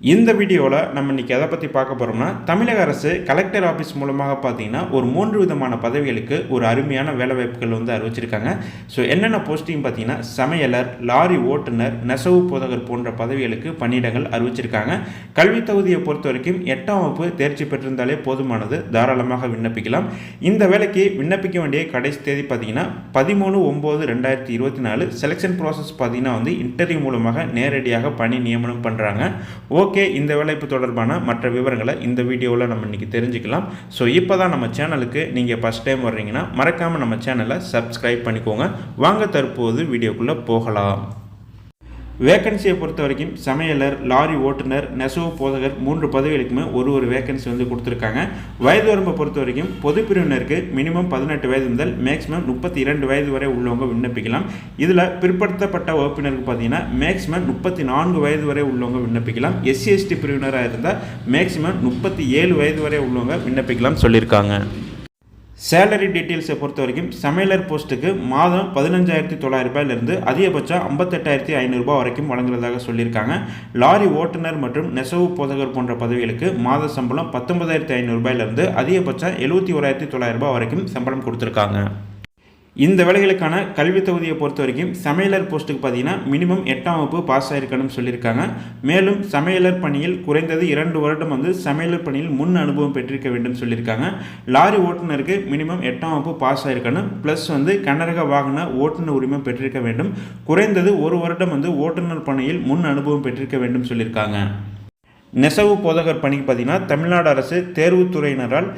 இந்த வீடியோவில் நம்ம இன்றைக்கி எதை பற்றி பார்க்க போகிறோம்னா தமிழக அரசு கலெக்டர் ஆஃபீஸ் மூலமாக பார்த்தீங்கன்னா ஒரு மூன்று விதமான பதவிகளுக்கு ஒரு அருமையான வேலைவாய்ப்புகள் வந்து அறிவிச்சிருக்காங்க. ஸோ என்னென்ன போஸ்டிங் பார்த்தீங்கன்னா சமையலர் லாரி ஓட்டுநர் நெசவு போதகர் போன்ற பதவிகளுக்கு பணியிடங்கள் அறிவிச்சிருக்காங்க. கல்வி தகுதியை பொறுத்த வரைக்கும் எட்டாம் வகுப்பு தேர்ச்சி பெற்றிருந்தாலே போதுமானது. தாராளமாக விண்ணப்பிக்கலாம். இந்த வேலைக்கு விண்ணப்பிக்க வேண்டிய கடைசி தேதி பார்த்தீங்கன்னா பதிமூணு ஒம்பது ரெண்டாயிரத்தி இருபத்தி நாலு. செலெக்ஷன் ப்ராசஸ் பார்த்தீங்கன்னா வந்து இன்டர்வியூ மூலமாக நேரடியாக பணி நியமனம் பண்ணுறாங்க ஓகே ஓகே இந்த வேலைப்பு தொடர்பான மற்ற விவரங்களை இந்த வீடியோவில் நம்ம இன்றைக்கி தெரிஞ்சுக்கலாம். ஸோ இப்போ தான் நம்ம சேனலுக்கு நீங்கள் ஃபஸ்ட் டைம் வர்றீங்கன்னா மறக்காமல் நம்ம சேனலை சப்ஸ்கிரைப் பண்ணிக்கோங்க. வாங்க தற்போது வீடியோக்குள்ளே போகலாம். வேக்கன்சியை பொறுத்த வரைக்கும் சமையலர் லாரி ஓட்டுநர் நெசவு போதகர் மூன்று பதவிகளுக்குமே ஒரு ஒரு வேக்கன்சி வந்து கொடுத்துருக்காங்க. வயது வரம்பை பொறுத்த வரைக்கும் பொது பிரிவினருக்கு மினிமம் பதினெட்டு வயது முதல் மேக்ஸிமம் முப்பத்தி இரண்டு வயது வரை உள்ளவங்க விண்ணப்பிக்கலாம். இதில் பிற்படுத்தப்பட்ட வகுப்பினருக்கு பார்த்தீங்கன்னா மேக்ஸிமம் முப்பத்தி நான்கு வயது வரை உள்ளவங்க விண்ணப்பிக்கலாம். எஸ்சி எஸ்டி பிரிவினராக இருந்தால் மேக்ஸிமம் முப்பத்தி ஏழு வயது வரை உள்ளவங்க விண்ணப்பிக்கலாம் சொல்லியிருக்காங்க. சேலரி டீட்டெயில்ஸை பொறுத்த வரைக்கும் சமையலர் போஸ்ட்டுக்கு மாதம் பதினஞ்சாயிரத்தி தொள்ளாயிரம் ரூபாயிலிருந்து அதிகபட்சம் ஐம்பத்தெட்டாயிரத்தி ஐநூறுரூபா வரைக்கும் வழங்குறதாக சொல்லியிருக்காங்க. லாரி ஓட்டுநர் மற்றும் நெசவு போதகர் போன்ற பதவிகளுக்கு மாத சம்பளம் பத்தொன்பதாயிரத்தி ஐநூறுரூபாயிலிருந்து அதிகபட்சம் எழுபத்தி ஓராயிரத்தி தொள்ளாயிரம் ரூபாய் வரைக்கும் சம்பளம் கொடுத்துருக்காங்க. இந்த வேலைகளுக்கான கல்வி தொகுதியை பொறுத்த வரைக்கும் சமையலர் போஸ்ட்டுக்கு பார்த்தீங்கன்னா மினிமம் எட்டாம் வகுப்பு பாஸ் ஆகிருக்கணும்னு சொல்லியிருக்காங்க. மேலும் சமையலர் பணியில் குறைந்தது இரண்டு வருடம் வந்து சமையலர் பணியில் முன் அனுபவம் பெற்றிருக்க வேண்டும் சொல்லியிருக்காங்க. லாரி ஓட்டுநருக்கு மினிமம் எட்டாம் வகுப்பு பாஸ் ஆகிருக்கணும் ப்ளஸ் வந்து கனரக வாகன ஓட்டுநர் உரிமம் பெற்றிருக்க வேண்டும். குறைந்தது ஒரு வருடம் வந்து ஓட்டுநர் பணியில் முன் அனுபவம் பெற்றிருக்க வேண்டும் சொல்லியிருக்காங்க. நெசவு போதகர் பணிக்கு பார்த்தீங்கன்னா தமிழ்நாடு அரசு தேர்வுத்துறையினரால்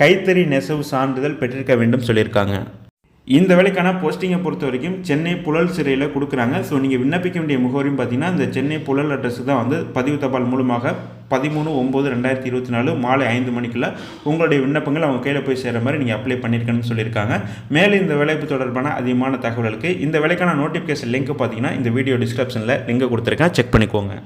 கைத்தறி நெசவு சான்றிதழ் பெற்றிருக்க வேண்டும் சொல்லியிருக்காங்க. இந்த வேலைக்கான போஸ்டிங்கை பொறுத்த வரைக்கும் சென்னை புழல் சிறையில் கொடுக்குறாங்க. ஸோ நீங்கள் விண்ணப்பிக்க வேண்டிய முகவரியும் பார்த்தீங்கன்னா இந்த சென்னை புழல் அட்ரஸ் தான் வந்து பதிவு தபால் மூலமாக பதிமூணு ஒம்பது ரெண்டாயிரத்தி இருபத்தி நாலு மாலை ஐந்து மணிக்குள்ள உங்களுடைய விண்ணப்பங்கள் அவங்க கையில் போய் சேர மாதிரி நீங்கள் அப்ளை பண்ணியிருக்கணும்னு சொல்லியிருக்காங்க. மேலே இந்த வேலைப்பு தொடர்பான அதிகமான தகவல்களுக்கு இந்த வேலைக்கான நோட்டிஃபிகேஷன் லிங்க் பார்த்தீங்கன்னா இந்த வீடியோ டிஸ்கிரிப்ஷனில் லிங்க் கொடுத்துருக்கேன். செக் பண்ணிக்கோங்க.